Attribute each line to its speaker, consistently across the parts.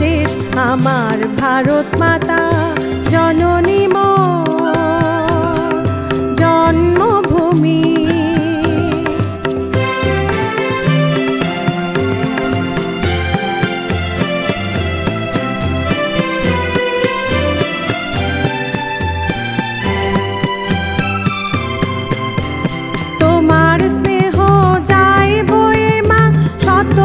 Speaker 1: দেশ আমার ভারত মাতা জননী ম জন্মভূমি। তোমার স্নেহ যায় বই মা শত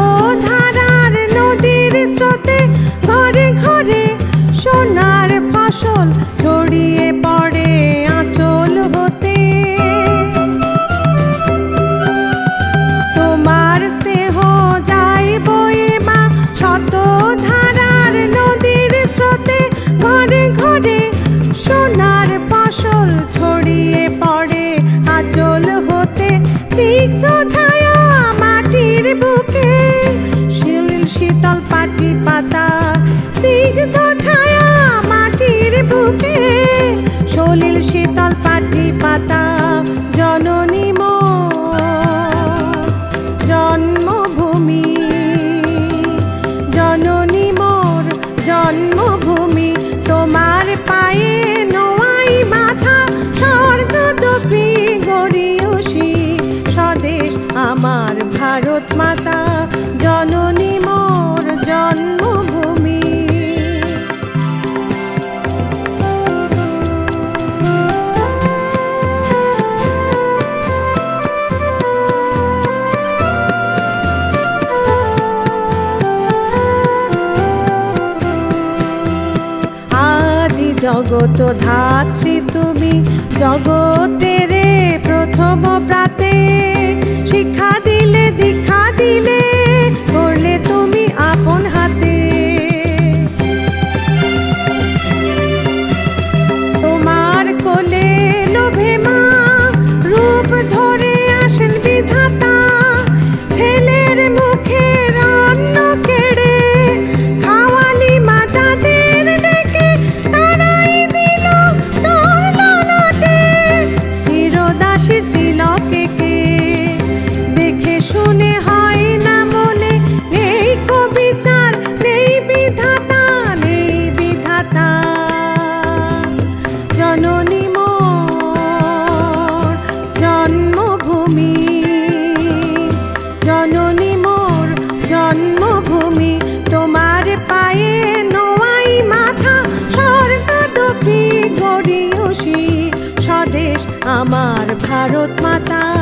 Speaker 1: Take the time. জগত ধাত্রী তুমি জগতের প্রথম প্রাতে শিক্ষা দিলে দীক্ষা আমার ভারত মাতা।